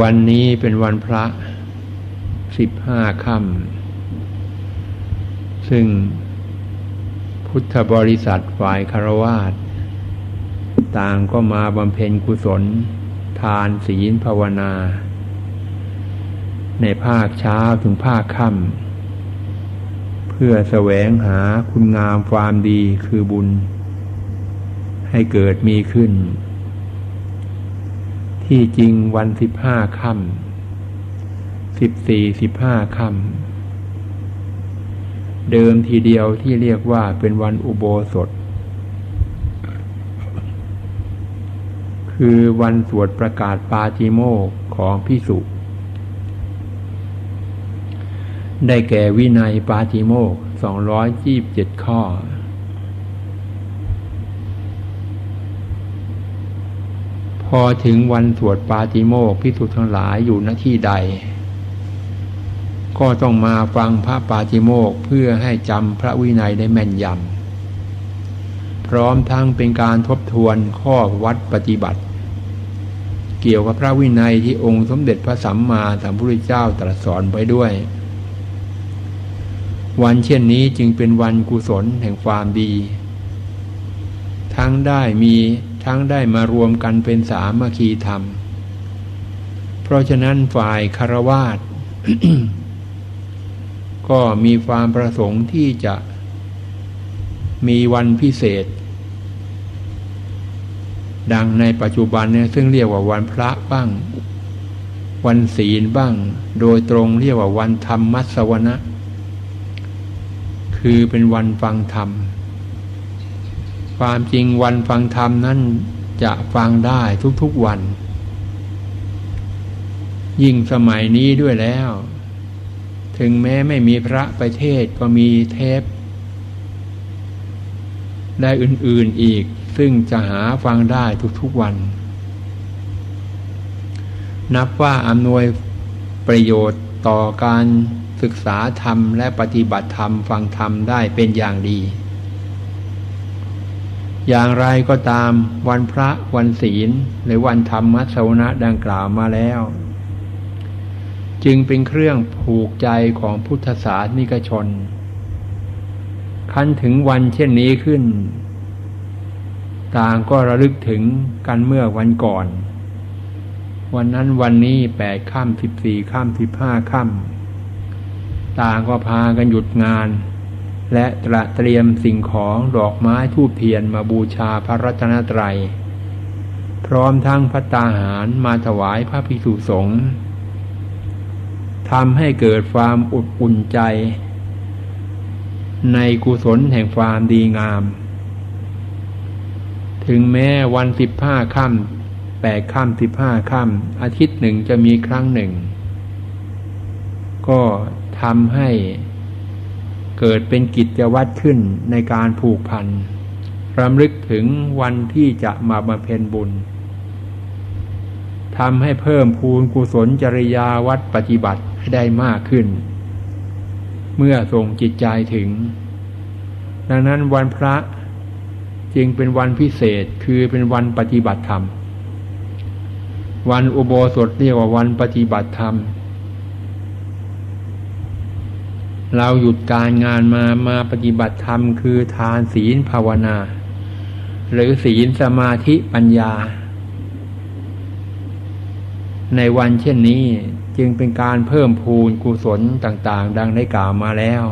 วันนี้เป็นวันพระสิบห้าค่ำซึ่งพุทธบริษัทฝ่ายคารวาสต่างก็มาบำเพ็ญกุศล ทานศีลภาวนา ในภาคเช้าถึงภาคค่ำเพื่อแสวงหาคุณงามความดีคือบุญ ให้เกิดมีขึ้น ที่จริงวันสิบห้าค่ำสิบสี่สิบห้าค่ำเดิมทีเดียวที่เรียกว่าเป็นวันอุโบสถ คือวันสวดประกาศปาจิโมกของพิสุได้แก่วินัยปาจิโมกสองร้อยยี่บเจ็ดข้อ อถึงวันสวดปาจิโมกพิสุทั้งหลายอยู่ณที่ใด ก็ต้องมาฟังพระปาจิโมกเพื่อให้จำพระวินัยได้แม่นยำ พร้อมทั้งเป็นการทบทวนข้อวัดปฏิบัติ เกี่ยวกับพระวินัยที่องค์สมเด็จพระสัมมาสัมพุทธเจ้าตรัสสอนไว้ด้วย วันเช่นนี้จึงเป็นวันกุศลแห่งความดี ทั้งได้มี ทั้งได้มารวมกันเป็นสามัคคีธรรม เพราะฉะนั้นฝ่ายคารวาสก็มีความประสงค์ที่จะมีวันพิเศษ ดังในปัจจุบันเนี่ยซึ่งเรียกว่าวันพระบ้าง วันศีลบ้าง โดยตรงเรียกว่าวันธรรมมัสวนะ คือเป็นวันฟังธรรม ความจริงวันฟังธรรมนั้นจะฟังได้ทุกๆวัน ยิ่งสมัยนี้ด้วยแล้ว ถึงแม้ไม่มีพระไปเทศก็มีเทปได้อื่นๆอีกซึ่งจะหาฟังได้ทุกๆวัน นับว่าอำนวยประโยชน์ต่อการศึกษาธรรมและปฏิบัติธรรมฟังธรรมได้เป็นอย่างดี อย่างไรก็ตามวันพระวันศีล หรือวันธรรมสวนะดังกล่าวมาแล้ว จึงเป็นเครื่องผูกใจของพุทธศาสนิกชน คันถึงวันเช่นนี้ขึ้น ต่างก็ระลึกถึงกันเมื่อวันก่อน วันนั้นวันนี้แปดค่ำสิบสี่ค่ำสิบห้าค่ำต่างก็พากันหยุดงาน และตระเตรียมสิ่งของดอกไม้ทูบเทียนมาบูชาพระรัตนตรัย พร้อมทั้งพัตตาหารมาถวายพระภิกษุสงฆ์ทำให้เกิดความอุดอุ่นใจ ในกุศลแห่งความดีงาม ถึงแม้วันสิบห้าค่ำแปดค่ำสิบห้าค่ำอาทิตย์หนึ่งจะมีครั้งหนึ่ง ก็ทำให้ เกิดเป็นกิจวัตรขึ้นในการผูกพันรำลึกถึงวันที่จะมาบำเพ็ญบุญทำให้เพิ่มพูนกุศลจริยาวัดปฏิบัติให้ได้มากขึ้น เมื่อส่งจิตใจถึง ดังนั้นวันพระจึงเป็นวันพิเศษคือเป็นวันปฏิบัติธรรม วันอุโบสถเรียกว่าวันปฏิบัติธรรม เราหยุดการงานมามาปฏิบัติธรรมคือทานศีลภาวนา หรือศีลสมาธิปัญญา ในวันเช่นนี้จึงเป็นการเพิ่มพูนกุศลต่างๆ ดังได้กล่าวมาแล้ว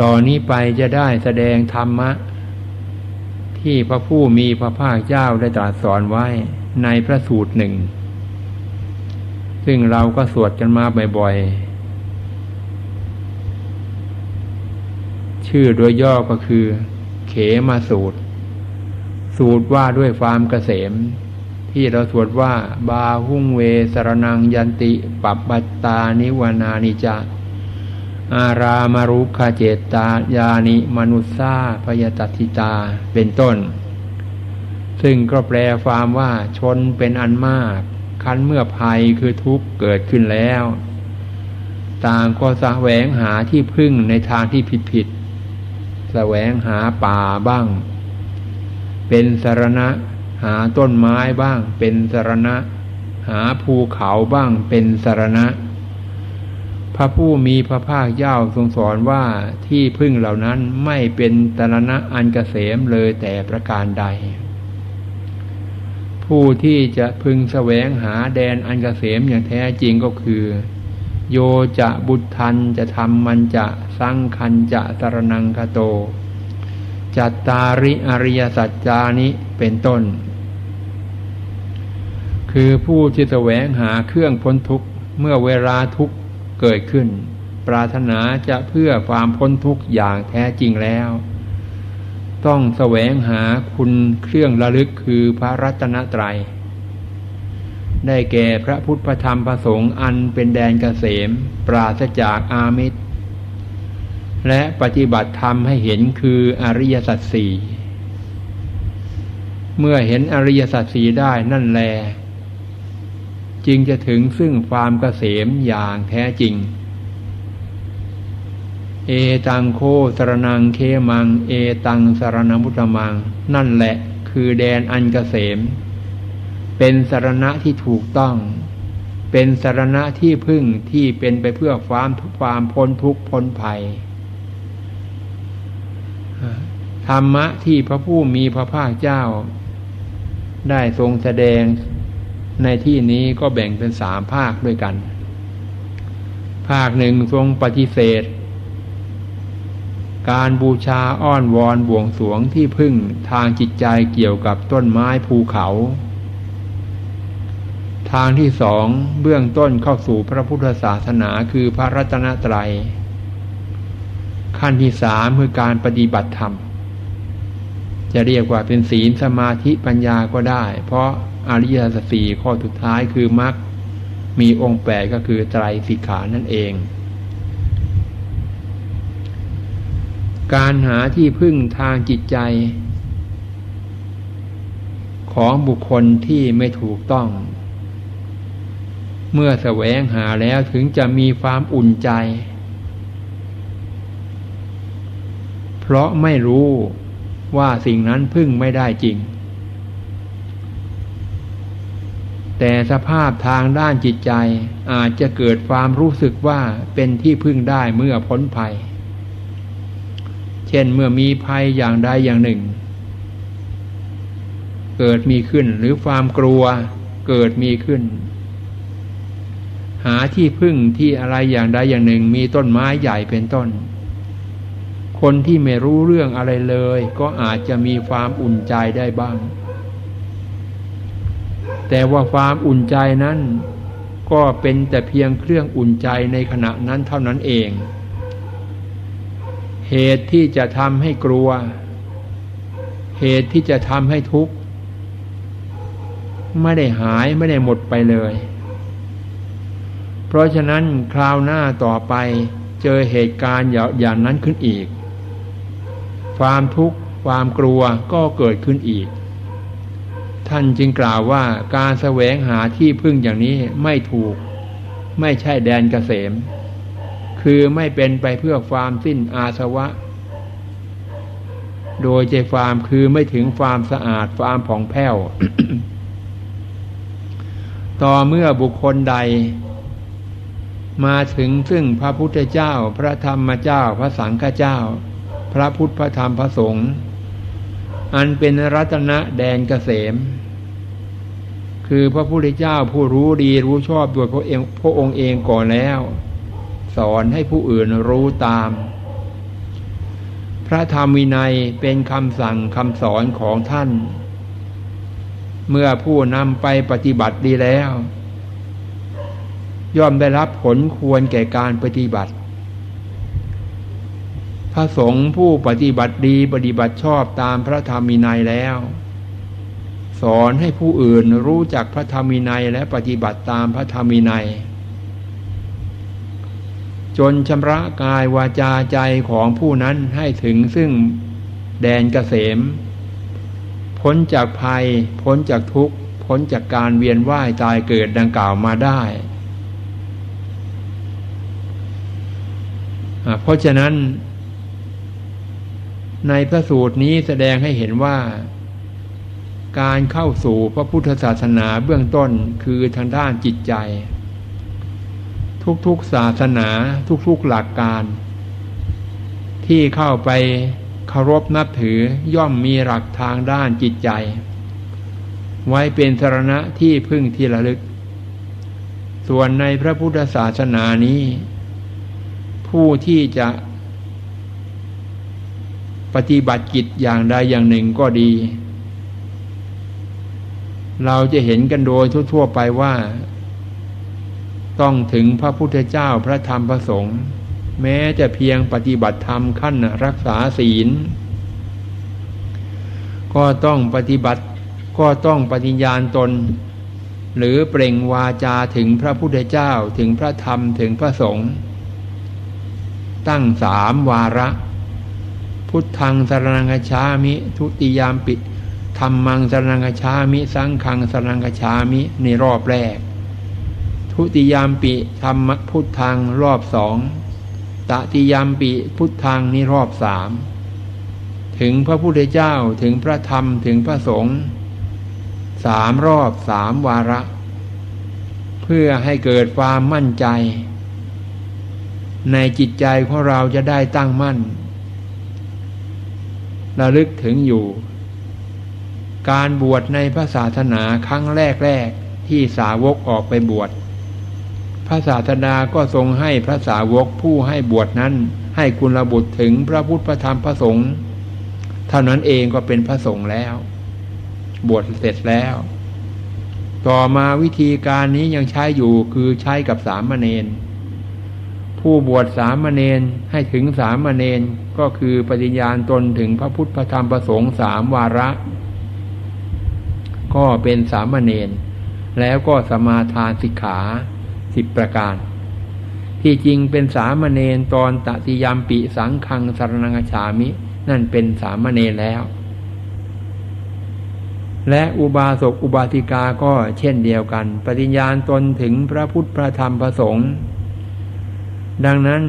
ต่อนนี้ไปจะได้แสดงธรรมะ ที่พระผู้มีพระภาคเจ้าได้ตรัสสอนไว้ในพระสูตรหนึ่ง ซึ่งเราก็สวดกันมาบ่อยๆ ชื่อโดยย่อก็คือ เขมาสูตร สูตรว่าด้วยความเกษม ที่เราสวดว่า บาหุ่งเวสรนังยันติปัปปัตตานิวานานิจาอารามารุคาเจตายานิมนุษซาพยตติตาเป็นต้น ซึ่งก็แปลความว่าชนเป็นอันมาก คันเมื่อภัยคือทุกข์เกิดขึ้นแล้ว ต่างก็แสวงหาที่พึ่งในทางที่ผิดผิด แสวงหาป่าบ้าง เป็นสารณะ หาต้นไม้บ้าง เป็นสารณะ หาภูเขาบ้างเป็นสารณะ พระผู้มีพระภาคเจ้าทรงสอนว่าที่พึ่งเหล่านั้นไม่เป็นตรณะอันกเกษมเลยแต่ประการใด ผู้ที่จะพึงแสวงหาแดนอันกเกษมอย่างแท้จริงก็คือ โยจะบุตทันจะทำมันจะสังคันจะสรนังคโต จัตตาริอริยสัจจานิเป็นต้น คือผู้ที่แสวงหาเครื่องพ้นทุกข์เมื่อเวลาทุกข์เกิดขึ้น ปรารถนาจะเพื่อความพ้นทุกข์อย่างแท้จริงแล้ว ต้องแสวงหาคุณเครื่องระลึกคือพระรัตนตรยัย ได้แก่พระพุทธธรรมประสงค์อันเป็นแดนเกษม ปราศจากอามิตร และปฏิบัติธรรมให้เห็นคืออริยสัจสี่เมื่อเห็นอริยสัจสีได้นั่นแล จึงจะถึงซึ่งความเกษมอย่างแท้จริง เอตังโคสรนังเคมัง เอตังสรณมุตมัง นั่นแหละคือแดนอันเกษม เป็นสารณะที่ถูกต้อง เป็นสารณะที่พึ่งที่เป็นไปเพื่อความความพ้นทุกข์พ้นภัยธรรมะที่พระผู้มีพระภาคเจ้า ได้ทรงแสดงในที่นี้ก็แบ่งเป็นสามภาคด้วยกัน ภาคหนึ่งทรงปฏิเสธ การบูชาอ้อนวอนบวงสวงที่พึ่งทางจิตใจเกี่ยวกับต้นไม้ภูเขา ทางที่สองเบื้องต้นเข้าสู่พระพุทธศาสนาคือพระรัตนตรัย ขั้นที่สามคือการปฏิบัติธรรม จะเรียกว่าเป็นศีลสมาธิปัญญาก็ได้ เพราะอริยสัจสี่ข้อสุดท้ายคือมรรคมีองค์แปดก็คือไตรสิกขานั่นเอง การหาที่พึ่งทางจิตใจ ของบุคคลที่ไม่ถูกต้อง เมื่อแสวงหาแล้วถึงจะมีความอุ่นใจ เพราะไม่รู้ว่าสิ่งนั้นพึ่งไม่ได้จริง แต่สภาพทางด้านจิตใจอาจจะเกิดความรู้สึกว่าเป็นที่พึ่งได้เมื่อพ้นภัย เช่นเมื่อมีภัยอย่างใดอย่างหนึ่ง เกิดมีขึ้นหรือความกลัวเกิดมีขึ้น หาที่พึ่งที่อะไรอย่างใดอย่างหนึ่ง มีต้นไม้ใหญ่เป็นต้น คนที่ไม่รู้เรื่องอะไรเลย ก็อาจจะมีความอุ่นใจได้บ้าง แต่ว่าความอุ่นใจนั้น ก็เป็นแต่เพียงเครื่องอุ่นใจในขณะนั้นเท่านั้นเอง เหตุที่จะทำให้กลัว เหตุที่จะทำให้ทุกข์ ไม่ได้หายไม่ได้หมดไปเลย เพราะฉะนั้นคราวหน้าต่อไปเจอเหตุการณ์อย่างนั้นขึ้นอีก ความทุกข์ความกลัวก็เกิดขึ้นอีก ท่านจึงกล่าวว่าการแสวงหาที่พึ่งอย่างนี้ไม่ถูก ไม่ใช่แดนเกษม คือไม่เป็นไปเพื่อความสิ้นอาสวะ โดยใจความคือไม่ถึงความสะอาดความผ่องแผ้ว ต่อเมื่อบุคคลใด มาถึงซึ่งพระพุทธเจ้า พระธรรมเจ้า พระสังฆเจ้า พระพุทธพระธรรมพระสงฆ์อันเป็นรัตนะแดนเกษม คือพระพุทธเจ้าผู้รู้ดีรู้ชอบโดยพระเองพระองค์เองก่อนแล้ว สอนให้ผู้อื่นรู้ตาม พระธรรมวินัยเป็นคำสั่งคำสอนของท่าน เมื่อผู้นำไปปฏิบัติดีแล้ว ย่อมได้รับผลควรแก่การปฏิบัติ พระสงฆ์ผู้ปฏิบัติดีปฏิบัติชอบตามพระธรรมีนัยแล้ว สอนให้ผู้อื่นรู้จักพระธรรมีนัยและปฏิบัติตามพระธรรมีนัย จนชำระกายวาจาใจของผู้นั้นให้ถึงซึ่งแดนเกษม พ้นจากภัย พ้นจากทุกข์ พ้นจากการเวียนว่ายตายเกิดดังกล่าวมาได้ เพราะฉะนั้น ในพระสูตรนี้แสดงให้เห็นว่า การเข้าสู่พระพุทธศาสนาเบื้องต้นคือทางด้านจิตใจ ทุกๆศาสนาทุกๆหลักการ ที่เข้าไปเคารพนับถือย่อมมีหลักทางด้านจิตใจ ไว้เป็นสรณะที่พึ่งที่ระลึก ส่วนในพระพุทธศาสนานี้ ผู้ที่จะปฏิบัติกิจอย่างใดอย่างหนึ่งก็ดี เราจะเห็นกันโดยทั่ว ๆ ไปว่า ต้องถึงพระพุทธเจ้าพระธรรมพระสงฆ์แม้จะเพียงปฏิบัติธรรมขั้นรักษาศีล ก็ต้องปฏิบัติก็ต้องปฏิญาณตน หรือเปล่งวาจาถึงพระพุทธเจ้าถึงพระธรรมถึงพระสงฆ์ ตั้งสามวาระ พุทธังสรนังคชามิ ทุติยามปิธรรมังสรนังคชามิ สังขังสรนังคชามิในรอบแรก ทุติยามปิธรรมพุทธังรอบสองตติยามปิพุทธังนี่รอบสามถึงพระพุทธเจ้าถึงพระธรรมถึงพระสงฆ์สามรอบสามวาระ เพื่อให้เกิดความมั่นใจ ในจิตใจของเราจะได้ตั้งมั่นระลึกถึงอยู่ การบวชในพระศาสนาครั้งแรกๆที่สาวกออกไปบวชพระศาสดาก็ทรงให้พระสาวกผู้ให้บวชนั้น ให้คุณระบุถึงพระพุทธพระธรรมพระสงฆ์เท่านั้นเองก็เป็นพระสงฆ์แล้ว บวชเสร็จแล้ว ต่อมาวิธีการนี้ยังใช้อยู่คือใช้กับสามเณร ผู้บวชสามเณรให้ถึงสามเณรก็คือปฏิญาณตนถึงพระพุทธพระธรรมพระสงฆ์สามวาระ ก็เป็นสามเณรแล้วก็สมาทานสิกขาสิบประการ ที่จริงเป็นสามเณรตอนตติยามปิสังคังสารนังฉามิ นั่นเป็นสามเณรแล้ว และอุบาสกอุบาสิกาก็เช่นเดียวกัน ปฏิญาณตนถึงพระพุทธพระธรรมพระสงฆ์ ดังนั้น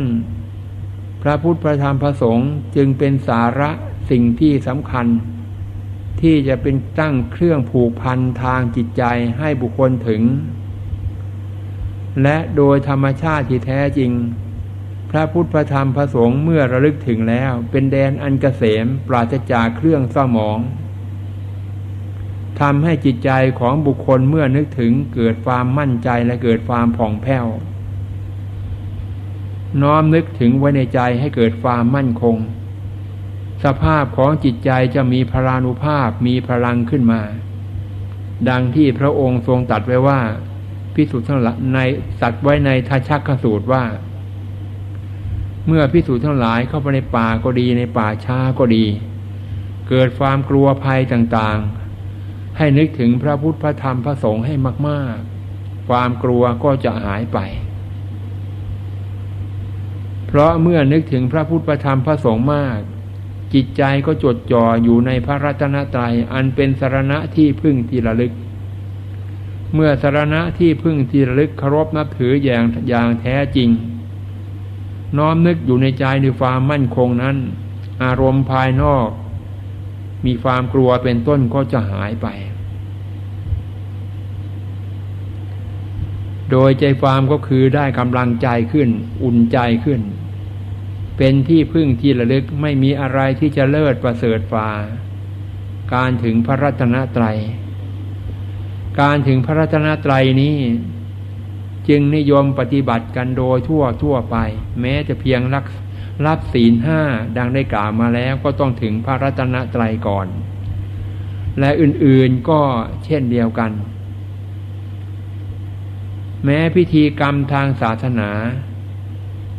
พระพุทธพระธรรมพระสงฆ์จึงเป็นสาระสิ่งที่สำคัญ ที่จะเป็นตั้งเครื่องผูกพันทางจิตใจให้บุคคลถึง และโดยธรรมชาติที่แท้จริง พระพุทธพระธรรมพระสงฆ์เมื่อระลึกถึงแล้ว เป็นแดนอันกเกษมปราศจากเครื่องเศร้าหมองทำให้จิตใจของบุคคลเมื่อนึกถึงเกิดความมั่นใจและเกิดความผ่องแผ้ว น้อมนึกถึงไว้ในใจให้เกิดความมั่นคง สภาพของจิตใจจะมีพลานุภาพมีพลังขึ้นมา ดังที่พระองค์ทรงตัดไว้ว่าพิสูจน์ทั้งหลายในสัตว์ไว้ในทาชักขสูตรว่า เมื่อพิสูจน์ทั้งหลายเข้าไปในป่าก็ดีในป่าช้าก็ดี เกิดความกลัวภัยต่างๆ ให้นึกถึงพระพุทธพระธรรมพระสงฆ์ให้มาก ๆ ความกลัวก็จะหายไป เพราะเมื่อนึกถึงพระพุทธธรรมพระสงฆ์มาก จิตใจก็จดจ่ออยู่ในพระรัตนตรัยอันเป็นสารณะที่พึ่งที่ระลึก เมื่อสารณะที่พึ่งที่ระลึกเคารพนับถืออย่างอย่างแท้จริง น้อมนึกอยู่ในใจในความมั่นคงนั้น อารมณ์ภายนอก มีความกลัวเป็นต้นก็จะหายไปโดยใจความก็คือได้กำลังใจขึ้น อุ่นใจขึ้น เป็นที่พึ่งที่ระลึกไม่มีอะไรที่จะเลิศประเสริฐฟ้าการถึงพระรัตนตรัย การถึงพระรัตนตรัยนี้ จึงนิยมปฏิบัติกันโดยทั่วทั่วไป แม้จะเพียงรักรับศีลห้าดังได้กล่าวมาแล้วก็ต้องถึงพระรัตนตรัยก่อน และอื่นๆก็เช่นเดียวกัน แม้พิธีกรรมทางศาสนา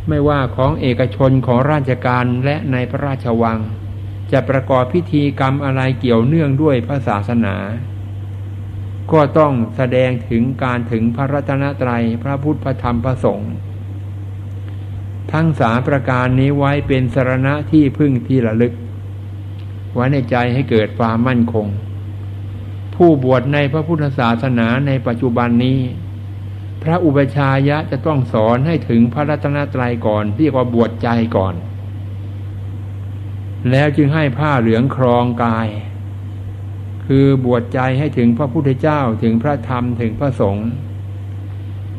ไม่ว่าของเอกชนของราชการและในพระราชวัง จะประกอบพิธีกรรมอะไรเกี่ยวเนื่องด้วยพระศาสนา ก็ต้องแสดงถึงการถึงพระรัตนตรัยพระพุทธพระธรรมพระสงฆ์ทั้งสาประการนี้ไว้เป็นสรณะที่พึ่งที่ระลึก ไว้ในใจให้เกิดความมั่นคง ผู้บวชในพระพุทธศาสนาในปัจจุบันนี้ พระอุปชายะจะต้องสอนให้ถึงพระรัตนตรัยก่อนที่ว่าบวชใจก่อน แล้วจึงให้ผ้าเหลืองครองกาย คือบวชใจให้ถึงพระพุทธเจ้าถึงพระธรรมถึงพระสงฆ์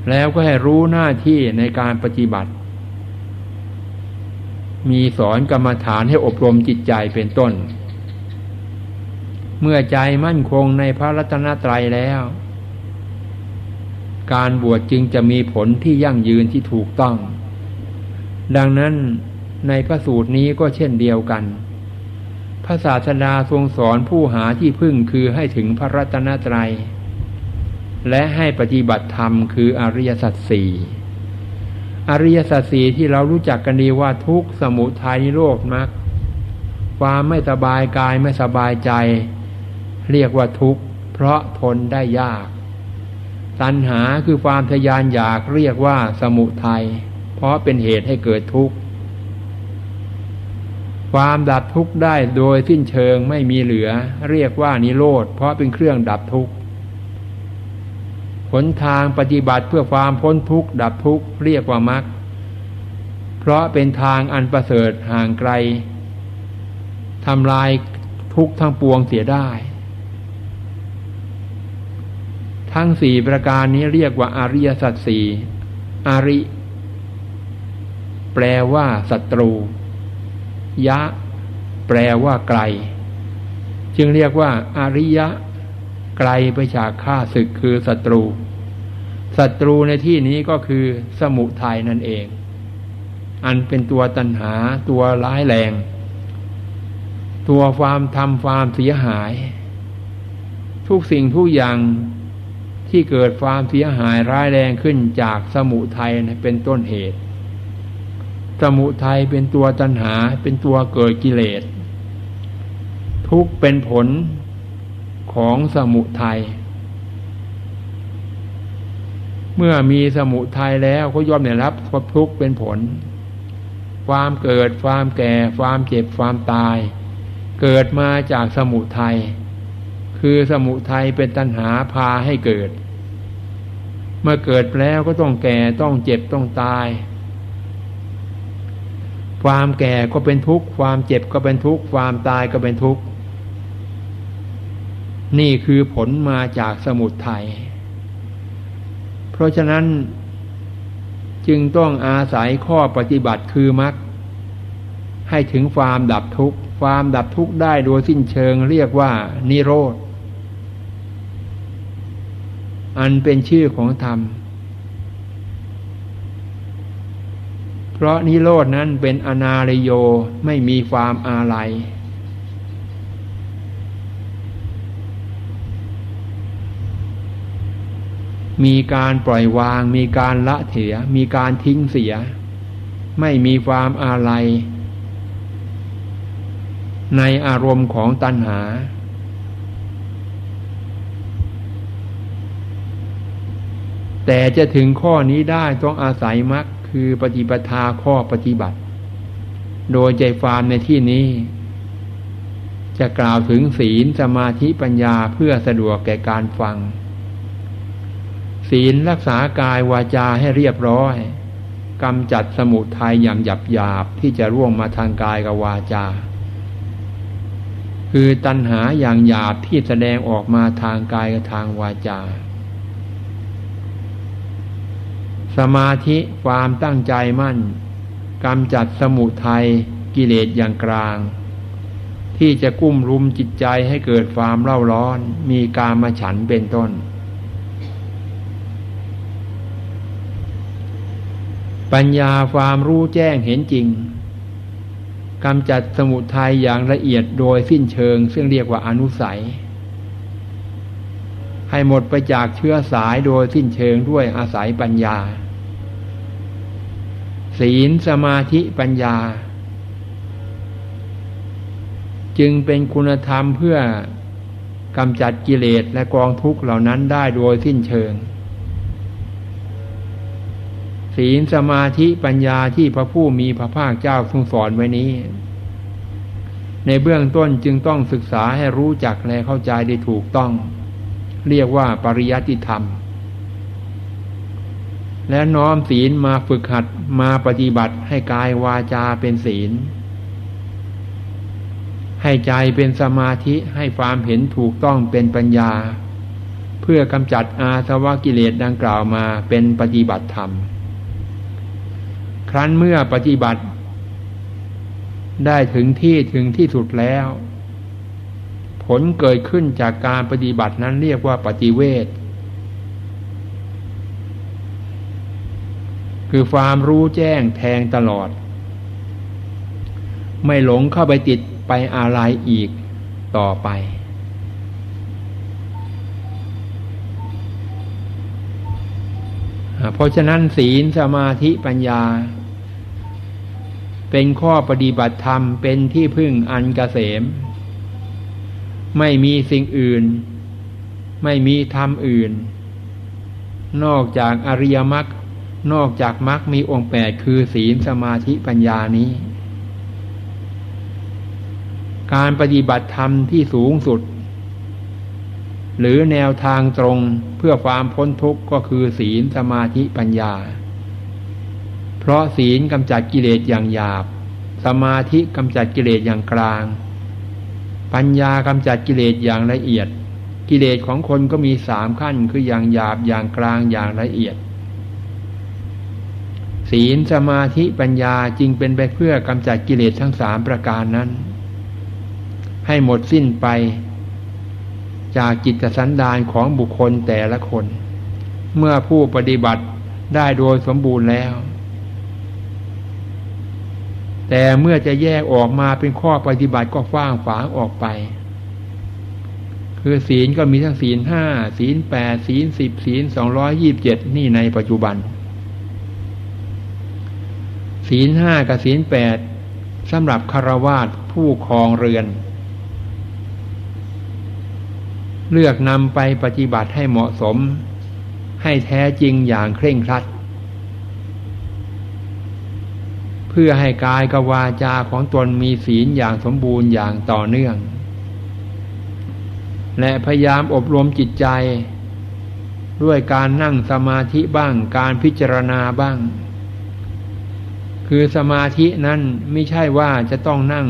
แล้วก็ให้รู้หน้าที่ในการปฏิบัติ มีสอนกรรมฐานให้อบรมจิตใจเป็นต้น เมื่อใจมั่นคงในพระรัตนตรัยแล้ว การบวชจึงจะมีผลที่ยั่งยืนที่ถูกต้อง ดังนั้นในพระสูตรนี้ก็เช่นเดียวกัน พระศาสดาทรงสอนผู้หาที่พึ่งคือให้ถึงพระรัตนตรัย และให้ปฏิบัติธรรมคืออริยสัจสี่อริยสัจสี่ที่เรารู้จักกันดีว่าทุกสมุทัยนิโรธมรรคความไม่สบายกายไม่สบายใจ เรียกว่าทุกข์เพราะทนได้ยาก ตัณหาคือความทยานอยากเรียกว่าสมุทัยเพราะเป็นเหตุให้เกิดทุกข์ ความดับทุกข์ได้โดยสิ้นเชิงไม่มีเหลือ เรียกว่านิโรธเพราะเป็นเครื่องดับทุกข์หนทางปฏิบัติเพื่อความพ้นทุกข์ดับทุกข์เรียกว่ามรรคเพราะเป็นทางอันประเสริฐห่างไกลทำลายทุกข์ทั้งปวงเสียได้ ทั้งสี่ประการนี้เรียกว่าอาริยสัจสี่อาริ แปลว่าศัตรู ยะ แปลว่าไกล จึงเรียกว่าอาริยะ ไกลไปจากข้าศึกคือศัตรูศัตรูในที่นี้ก็คือสมุทัยนั่นเอง อันเป็นตัวตัณหาตัวร้ายแรง ตัวความทำความเสียหาย ทุกสิ่งทุกอย่าง ที่เกิดความเสียหายร้ายแรงขึ้นจากสมุทัยเป็นต้นเหตุ สมุทัยเป็นตัวตัณหาเป็นตัวเกิดกิเลส ทุกเป็นผลของสมุทัยเมื่อมีสมุทัยแล้วก็ย่อมได้รับทุกเป็นผล ความเกิดความแก่ ความเจ็บความตาย เกิดมาจากสมุทัย คือสมุทัยเป็นตัณหาพาให้เกิด เมื่อเกิดแล้วก็ต้องแก่ต้องเจ็บต้องตาย ความแก่ก็เป็นทุกข์ความเจ็บก็เป็นทุกข์ความตายก็เป็นทุกข์นี่คือผลมาจากสมุทัยเพราะฉะนั้นจึงต้องอาศัยข้อปฏิบัติคือมรรคให้ถึงความดับทุกข์ ความดับทุกข์ได้โดยสิ้นเชิงเรียกว่านิโรธ อันเป็นชื่อของธรรม เพราะนิโรดนั้นเป็นอนาลโยไม่มีความอาลัย มีการปล่อยวาง มีการละเถียมีการทิ้งเสีย ไม่มีความอาลัย ในอารมณ์ของตัณหา แต่จะถึงข้อนี้ได้ต้องอาศัยมรรคคือปฏิปทาข้อปฏิบัติ โดยใจความในที่นี้ จะกล่าวถึงศีลสมาธิปัญญาเพื่อสะดวกแก่การฟัง ศีลรักษากายวาจาให้เรียบร้อยกำจัดสมุทัยอย่างหยับหยาบที่จะร่วงมาทางกายกับวาจา คือตัณหาอย่างหยาบที่แสดงออกมาทางกายกับทางวาจา สมาธิความตั้งใจมั่นกำจัดสมุทัยกิเลสอย่างกลาง ที่จะกุ้มรุมจิตใจให้เกิดความเล่าร้อน มีการมาฉันเป็นต้น ปัญญาความรู้แจ้งเห็นจริงกำจัดสมุทัยอย่างละเอียดโดยสิ้นเชิง ซึ่งเรียกว่าอนุสัย ให้หมดไปจากเชื้อสายโดยสิ้นเชิงด้วยอาศัยปัญญา ศีลสมาธิปัญญา จึงเป็นคุณธรรมเพื่อกำจัดกิเลสและกองทุกข์เหล่านั้นได้โดยสิ้นเชิง ศีลสมาธิปัญญาที่พระผู้มีพระภาคเจ้าทรงสอนไว้นี้ ในเบื้องต้นจึงต้องศึกษาให้รู้จักและเข้าใจได้ถูกต้อง เรียกว่าปริยัติธรรม และน้อมศีลมาฝึกหัดมาปฏิบัติให้กายวาจาเป็นศีล ให้ใจเป็นสมาธิให้ความเห็นถูกต้องเป็นปัญญา เพื่อกำจัดอาสวะกิเลสดังกล่าวมาเป็นปฏิบัติธรรม ครั้นเมื่อปฏิบัติได้ถึงที่ถึงที่สุดแล้ว ผลเกิดขึ้นจากการปฏิบัตินั้นเรียกว่าปฏิเวทคือความรู้แจ้งแทงตลอด ไม่หลงเข้าไปติดไปอะไรอีกต่อไป เพราะฉะนั้นศีลสมาธิปัญญา เป็นข้อปฏิบัติธรรมเป็นที่พึ่งอันกเกษม ไม่มีสิ่งอื่น ไม่มีธรรมอื่น นอกจากอริยมรรคนอกจากมรรคมีองค์แปดคือศีลสมาธิปัญญานี้ การปฏิบัติธรรมที่สูงสุด หรือแนวทางตรงเพื่อความพ้นทุกข์ก็คือศีลสมาธิปัญญา เพราะศีลกำจัดกิเลสอย่างหยาบ สมาธิกำจัดกิเลสอย่างกลาง ปัญญากำจัดกิเลสอย่างละเอียด กิเลสของคนก็มีสามขั้นคืออย่างหยาบอย่างกลางอย่างละเอียด ศีลสมาธิปัญญาจึงเป็นไปเพื่อกำจัดกิเลสทั้งสามประการนั้น ให้หมดสิ้นไป จากจิตสันดานของบุคคลแต่ละคน เมื่อผู้ปฏิบัติได้โดยสมบูรณ์แล้ว แต่เมื่อจะแยกออกมาเป็นข้อปฏิบัติก็ฟ้างฝางออกไป คือศีลก็มีทั้งศีลห้าศีลแปดศีลสิบศีลสองร้อยยี่บเจ็ดนี่ในปัจจุบัน ศีลห้ากับศีลแปดสำหรับคารวาสผู้ครองเรือน เลือกนำไปปฏิบัติให้เหมาะสม ให้แท้จริงอย่างเคร่งครัด เพื่อให้กายกวาจาของตนมีศีลอย่างสมบูรณ์อย่างต่อเนื่อง และพยายามอบรมจิตใจ ด้วยการนั่งสมาธิบ้างการพิจารณาบ้าง คือสมาธินั้นไม่ใช่ว่าจะต้องนั่ง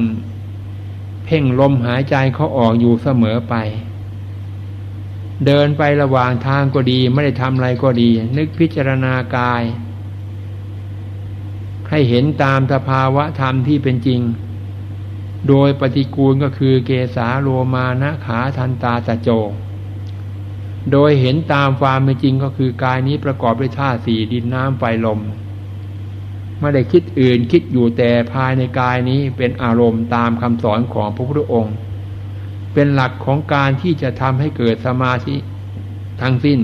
เพ่งลมหายใจเขาออกอยู่เสมอไป เดินไประหว่างทางก็ดีไม่ได้ทำอะไรก็ดี นึกพิจารณากาย ให้เห็นตามสภาวะธรรมที่เป็นจริง โดยปฏิกูลก็คือเกสาโลมานะขาทันตาตะโจ โดยเห็นตามความเป็นจริงก็คือกายนี้ประกอบด้วยธาตุสี่ดินน้ำไฟลม ไม่ได้คิดอื่นคิดอยู่แต่ภายในกายนี้เป็นอารมณ์ตามคำสอนของพระพุทธองค์ เป็นหลักของการที่จะทำให้เกิดสมาธิทั้งสิ้น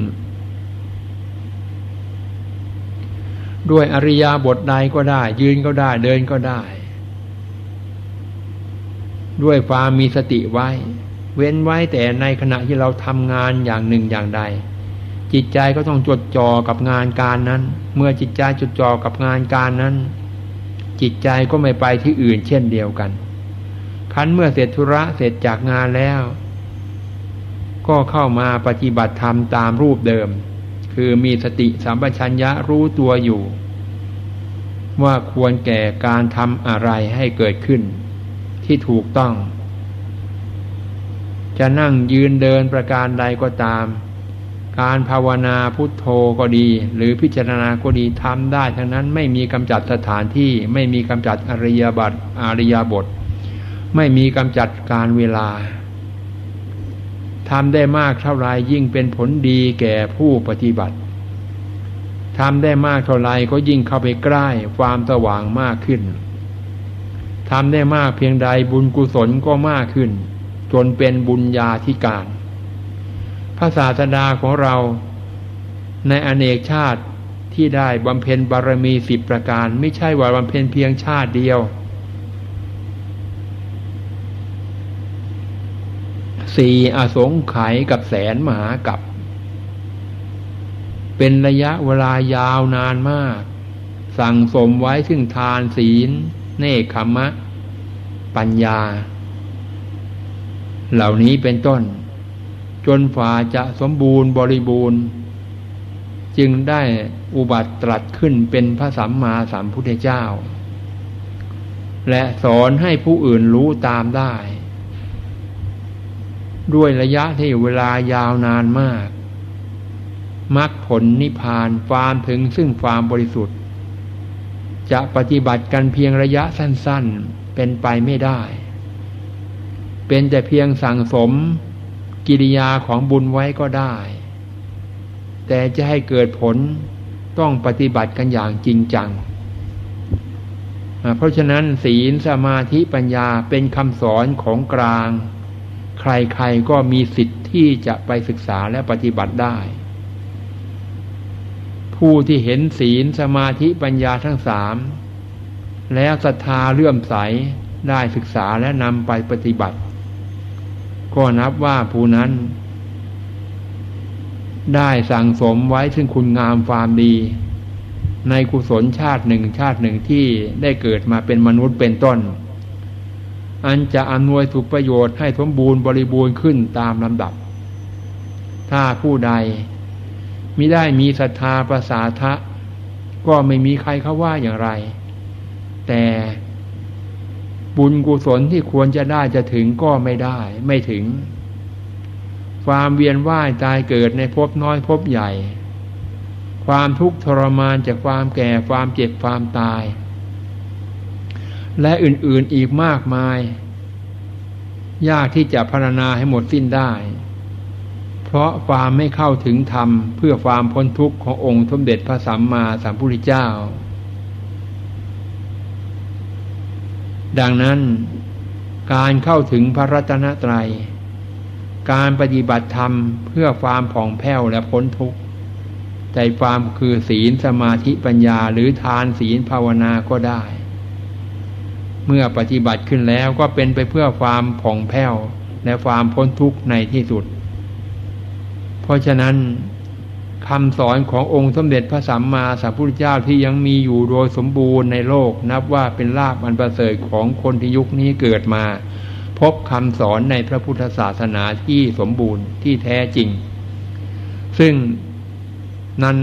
ด้วยอริยาบทใดก็ได้ ยืนก็ได้เดินก็ได้ ด้วยความมีสติไว้ เว้นไว้แต่ในขณะที่เราทำงานอย่างหนึ่งอย่างใด จิตใจก็ต้องจดจ่อกับงานการนั้น เมื่อจิตใจจดจ่อกับงานการนั้น จิตใจก็ไม่ไปที่อื่นเช่นเดียวกันคันเมื่อเสร็จธุระเสร็จจากงานแล้ว ก็เข้ามาปฏิบัติธรรมตามรูปเดิม คือมีสติสัมปชัญญะรู้ตัวอยู่ ว่าควรแก่การทำอะไรให้เกิดขึ้น ที่ถูกต้อง จะนั่งยืนเดินประการใดก็ตาม การภาวนาพุทโธก็ดี หรือพิจารณาก็ดีทำได้ ทั้งนั้นไม่มีกำจัดสถานที่ไม่มีกำจัดอริยบัตอริยบท ไม่มีกำจัดการเวลา ทำได้มากเท่าไรยิ่งเป็นผลดีแก่ผู้ปฏิบัติทำได้มากเท่าไรก็ยิ่งเข้าไปใกล้ความสว่างมากขึ้นทำได้มากเพียงใดบุญกุศลก็มากขึ้น จนเป็นบุญญาธิการ พระศาสดาของเราในอเนกชาติที่ได้บำเพ็ญบารมีสิบประการ ไม่ใช่ว่าบำเพ็ญเพียงชาติเดียว สี่อสงไขยกับแสนมหากับ เป็นระยะเวลายาวนานมาก สั่งสมไว้ซึ่งทานศีล เนคขมะ ปัญญา เหล่านี้เป็นต้น จนฝ่าจะสมบูรณ์บริบูรณ์ จึงได้อุบัติตรัสขึ้นเป็นพระสัมมาสัมพุทธเจ้า และสอนให้ผู้อื่นรู้ตามได้ ด้วยระยะที่เวลายาวนานมากมรรคผลนิพพานฟามถึงซึ่งฟามบริสุทธิ์ จะปฏิบัติกันเพียงระยะสั้น ๆ เป็นไปไม่ได้ เป็นแต่เพียงสั่งสมกิริยาของบุญไว้ก็ได้ แต่จะให้เกิดผลต้องปฏิบัติกันอย่างจริงจัง เพราะฉะนั้นศีลสมาธิปัญญาเป็นคำสอนของกลาง ใครๆก็มีสิทธิ์ที่จะไปศึกษาและปฏิบัติได้ ผู้ที่เห็นศีลสมาธิปัญญาทั้งสาม แล้วศรัทธาเลื่อมใสได้ศึกษาและนำไปปฏิบัติ ก็นับว่าผู้นั้น ได้สั่งสมไว้ซึ่งคุณงามความดี ในกุศลชาติหนึ่งชาติหนึ่งที่ได้เกิดมาเป็นมนุษย์เป็นต้น อันจะอำนวยสุประโยชน์ให้สมบูรณ์บริบูรณ์ขึ้นตามลำดับ ถ้าผู้ใดมิได้มีศรัทธาประสาทะ ก็ไม่มีใครเขาว่าอย่างไร แต่บุญกุศลที่ควรจะได้จะถึงก็ไม่ได้ ไม่ถึง ความเวียนว่ายตายเกิดในภพน้อยภพใหญ่ ความทุกข์ทรมานจากความแก่ความเจ็บความตาย และอื่นๆอีกมากมาย ยากที่จะพรรณนาให้หมดสิ้นได้ เพราะความไม่เข้าถึงธรรม เพื่อความพ้นทุกข์ขององค์สมเด็จพระสัมมาสัมพุทธเจ้า ดังนั้นการเข้าถึงพระรัตนตรัย การปฏิบัติธรรมเพื่อความผ่องแผ้วและพ้นทุกข์ใจความคือศีลสมาธิปัญญาหรือทานศีลภาวนาก็ได้ เมื่อปฏิบัติขึ้นแล้วก็เป็นไปเพื่อความผ่องแผ้วและความพ้นทุกข์ในที่สุด เพราะฉะนั้นคำสอนขององค์สมเด็จพระสัมมาสัมพุทธเจ้าที่ยังมีอยู่โดยสมบูรณ์ในโลกนับว่าเป็นลาภอันประเสริฐของคนที่ยุคนี้เกิดมา พบคำสอนในพระพุทธศาสนาที่สมบูรณ์ที่แท้จริง ซึ่ง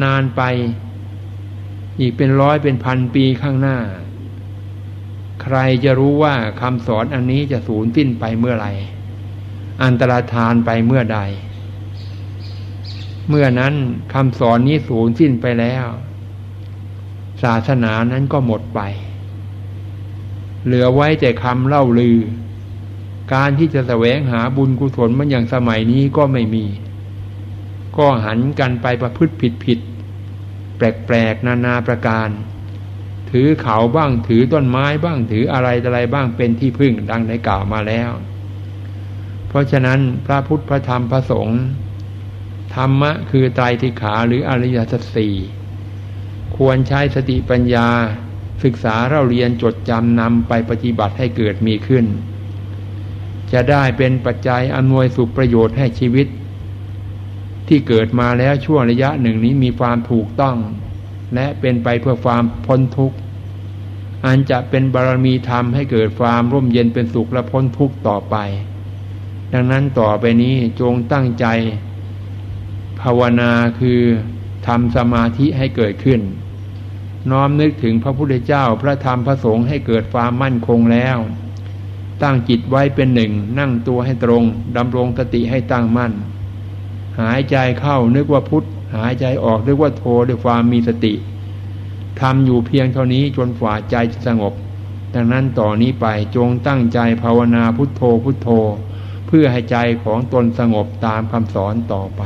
นาน ๆ ไป อีกเป็นร้อยเป็นพันปีข้างหน้า ใครจะรู้ว่าคำสอนอันนี้จะสูญสิ้นไปเมื่อไหร่ อันตรธานไปเมื่อใด เมื่อนั้นคำสอนนี้สูญสิ้นไปแล้ว ศาสนานั้นก็หมดไป เหลือไว้แต่คำเล่าลือ การที่จะแสวงหาบุญกุศลมันอย่างสมัยนี้ก็ไม่มี ก็หันกันไปประพฤติผิดผิดแปลกๆนานาประการ ถือเขาบ้างถือต้นไม้บ้างถืออะไรอะไรบ้างเป็นที่พึ่งดังในกล่าวมาแล้ว เพราะฉะนั้นพระพุทธพระธรรมพระสงฆ์ธรรมะคือไตรทิขาหรืออริยสัจสี่ควรใช้สติปัญญา ศึกษาเราเรียนจดจำนำไปปฏิบัติให้เกิดมีขึ้น จะได้เป็นปัจจัยอำนวยสุขประโยชน์ให้ชีวิต ที่เกิดมาแล้วช่วงระยะหนึ่งนี้มีความถูกต้อง และเป็นไปเพื่อความพ้นทุกข์ อันจะเป็นบารมีธรรมให้เกิดความร่มเย็นเป็นสุขและพ้นทุกข์ต่อไป ดังนั้นต่อไปนี้จงตั้งใจ ภาวนาคือทำสมาธิให้เกิดขึ้น น้อมนึกถึงพระพุทธเจ้าพระธรรมพระสงฆ์ให้เกิดความมั่นคงแล้ว ตั้งจิตไว้เป็นหนึ่ง นั่งตัวให้ตรงดำรงสติให้ตั้งมั่น หายใจเข้านึกว่าพุทธ หายใจออกนึกว่าโทด้วยความมีสติทำอยู่เพียงเท่านี้จนฝ่าใจสงบ ดังนั้นต่อนนี้ไปจงตั้งใจภาวนาพุทโธพุทโธ เพื่อให้ใจของตนสงบตามคำสอนต่อไป